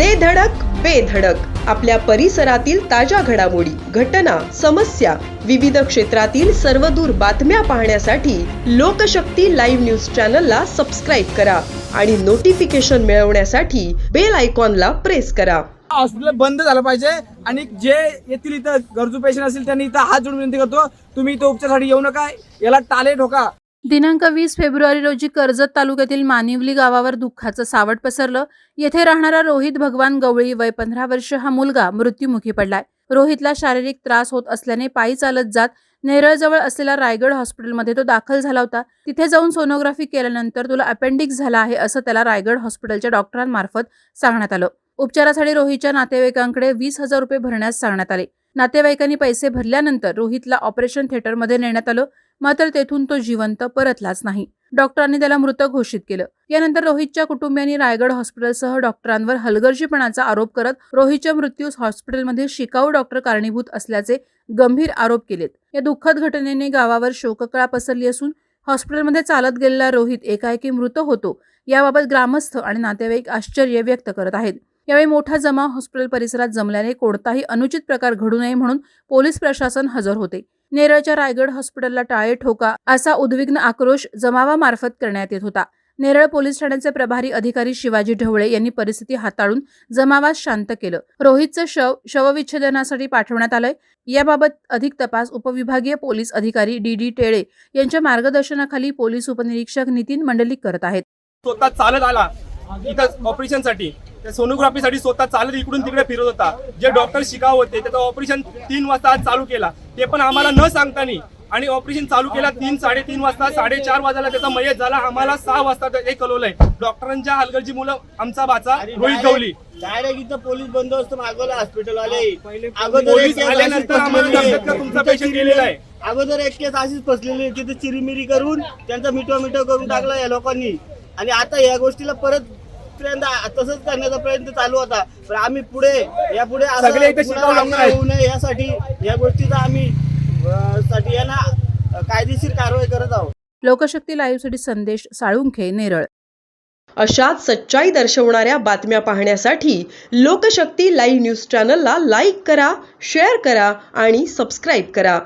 दे धडक बेधडक आपल्या परिसरातील ताज्या घडामोडी घटना समस्या विविध क्षेत्रातील सर्वदूर बातम्या पाहण्यासाठी लोकशक्ती लाईव्ह न्यूज चॅनलला सबस्क्राईब करा आणि नोटिफिकेशन मिळवण्यासाठी बेल आयकॉनला प्रेस करा. हॉस्पिटल बंद झालं पाहिजे आणि जे येथील इथं गरजू पेशंट असतील त्यांनी इथं हात जोडून विनंती करतो तुम्ही इथं उपचारासाठी येऊ नका याला टाले ठोका. दिनांक वीस फेब्रुवारी रोजी कर्जत तालुक्यातील मानिवली गावावर दुःखाचं सावट पसरलं. येथे राहणारा रोहित भगवान गवळी वय पंधरा वर्ष हा मुलगा मृत्युमुखी पडलाय. रोहितला शारीरिक त्रास होत असल्याने पायी चालत जात नेरळजवळ असलेल्या रायगड हॉस्पिटलमध्ये तो दाखल झाला होता. तिथे जाऊन सोनोग्राफी केल्यानंतर तुला अपेंडिक्स झाला आहे असं त्याला रायगड हॉस्पिटलच्या डॉक्टरांमार्फत सांगण्यात आलं. उपचारासाठी रोहितच्या नातेवाईकांकडे वीस हजार रुपये भरण्यास सांगण्यात आले. नातेवाईकांनी पैसे भरल्यानंतर रोहितला ऑपरेशन थिएटरमध्ये नेण्यात आलं मात्र तेथून तो जिवंत परतलाच नाही. डॉक्टरांनी त्याला मृत घोषित केलं. यानंतर रोहितच्या कुटुंबियांनी रायगड हॉस्पिटलसह डॉक्टरांवर हलगर्जीपणाचा आरोप करत रोहितच्या मृत्यूस हॉस्पिटलमध्ये शिकाऊ डॉक्टर कारणीभूत असल्याचे गंभीर आरोप केलेत. या दुःखद घटनेने गावावर शोककळा पसरली असून हॉस्पिटलमध्ये चालत गेलेला रोहित एकाएकी मृत होतो याबाबत ग्रामस्थ आणि नातेवाईक आश्चर्य व्यक्त करत आहेत. यावेळी मोठा जमाव हॉस्पिटल परिसरात जमल्याने कोणताही अनुचित प्रकार घडू नये म्हणून पोलीस प्रशासन हजर होते. नेरळच्या रायगड हॉस्पिटलला टाळे ठोका असा उद्विग्न आक्रोश जमावामार्फत करण्यात येत होता. नेरळ पोलीस ठाण्याचे प्रभारी अधिकारी शिवाजी ढवळे यांनी परिस्थिती हाताळून जमावास शांत केलं. रोहितचं शव शवविच्छेदनासाठी पाठवण्यात आलंय. याबाबत अधिक तपास उपविभागीय पोलीस अधिकारी डी डी टेळे यांच्या मार्गदर्शनाखाली पोलीस उपनिरीक्षक नितीन मंडलिक करत आहेत. स्वतः चालत आला. इथं ऑपरेशनसाठी. सोनोग्राफीसाठी स्वतः चालत इकडून तिकडे फिरत होता. जे डॉक्टर शिकाव होते त्याचं ऑपरेशन तीन वाजता आज चालू केला. ते पण आम्हाला न सांगतानी आणि ऑपरेशन चालू केला तीन साडेतीन वाजता साडेचार वाजायला त्याचा मयत झाला. आम्हाला सहा वाजता ते कळवलंय. डॉक्टरांच्या हलगर्जी मुलं आमचा बाचा रोहित गवली. डायरेक्ट इथं पोलीस बंदोबस्त मागवला हॉस्पिटल वाले. अगोदर पोलीस एक केस आल्यानंतर अशीच आम्हाला फसलेली सांगतात का तुमचा तिथं पेशंट गेलेला आहे? अगोदर एक केस अशीच फसलेली. तिथे चिरीमिरी करून त्यांचा मिठो मिठो करून टाकला या लोकांनी. आणि आता या गोष्टीला परत दुसऱ्यांदा तसंच करण्याचा प्रयत्न चालू होता. पण आम्ही पुढे या पुढे असं सगळे इथे. होऊ नये यासाठी या गोष्टीचा आम्ही अं, साठी यांना कायदेशीर कारवाई करत आहोत. लोकशक्ती लाईव्हसाठी संदेश साळुंखे नेरळ. अशाच सच्चाई दर्शवणाऱ्या बातम्या पाहण्यासाठी लोकशक्ती लाईव्ह न्यूज चॅनलला लाईक करा शेअर करा आणि सबस्क्राईब करा.